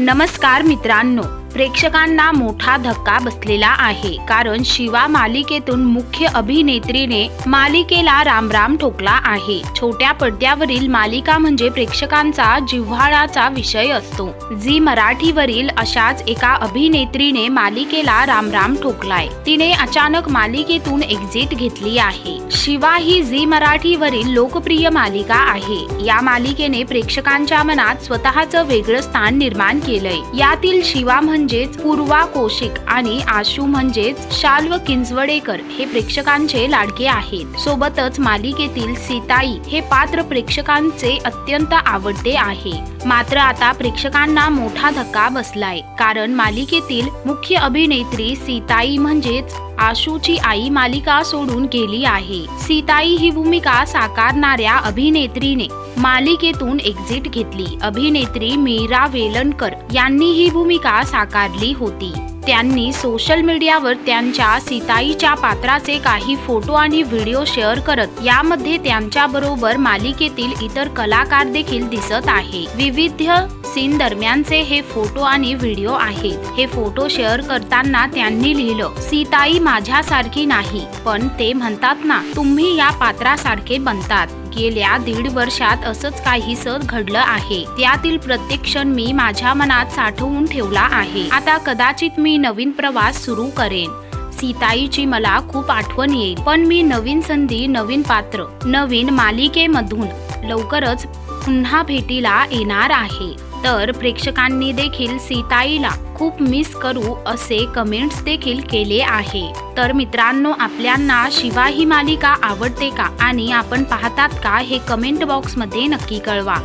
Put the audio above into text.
नमस्कार मित्रांनो. प्रेक्षकांना मोठा धक्का बसलेला आहे. कारण शिवा मालिकेतून मुख्य अभिनेत्रीने मालिकेला रामराम ठोकला आहे. छोट्या पडद्यावरील मालिका म्हणजे प्रेक्षकांचा जिव्हाळाचा विषय असतो. झी मराठीवरील अशाच एका अभिनेत्रीने मालिकेला रामराम ठोकलाय. तिने अचानक मालिकेतून एक्झिट घेतली आहे. शिवा ही झी मराठीवरील लोकप्रिय मालिका आहे. या मालिकेने प्रेक्षकांच्या मनात स्वतःचं वेगळं स्थान निर्माण केलंय. यातील शिवा म्हणजेच पूर्वा कौशिक आणि आशू म्हणजेच शाल्व किंजवडेकर हे प्रेक्षकांचे लाडके आहेत. सोबतच मालिकेतील सीताई हे पात्र प्रेक्षकांचे अत्यंत आवडते आहे. मात्र आता प्रेक्षकांना मोठा धक्का बसलाय. कारण मालिकेतील मुख्य अभिनेत्री सीताई म्हणजेच आशूची आई मालिका सोडून गेली आहे. सीताई ही भूमिका साकारणाऱ्या अभिनेत्रीने मालिकेतून एक्झिट घेतली. अभिनेत्री मीरा वेलणकर यांनी ही भूमिका साकारली होती. त्यांनी सोशल मीडियावर त्यांच्या सीताईच्या पात्राचे काही फोटो आणि व्हिडिओ शेअर करत यामध्ये त्यांच्या बरोबर मालिकेतील इतर कलाकार देखील दिसत आहे. विविध सीन दरम्यानचे हे फोटो आणि व्हिडिओ आहेत. हे फोटो शेअर करताना त्यांनी लिहिलं सीताई माझ्यासारखी नाही पण ते म्हणतात ना तुम्ही या पात्रासारखे बनतात. गेल्या दीड वर्षात असंच काहीसं घडलं आहे. त्यातील प्रत्येक क्षण मी माझ्या मनात साठवून ठेवला आहे. आता कदाचित मी नवीन प्रवास सुरू करेन. सीताईची मला खूप आठवण येईल. पण मी नवीन संधी नवीन पात्र नवीन मालिकेमधून लवकरच पुन्हा भेटीला येणार आहे. तर प्रेक्षकांनी देखील सीताईला खूप मिस करू असे कमेंट्स देखील केले आहे. तर मित्रांनो आपल्यांना शिवा ही मालिका आवडते का? आणि आपण पाहतात का? हे कमेंट बॉक्समध्ये नक्की कळवा.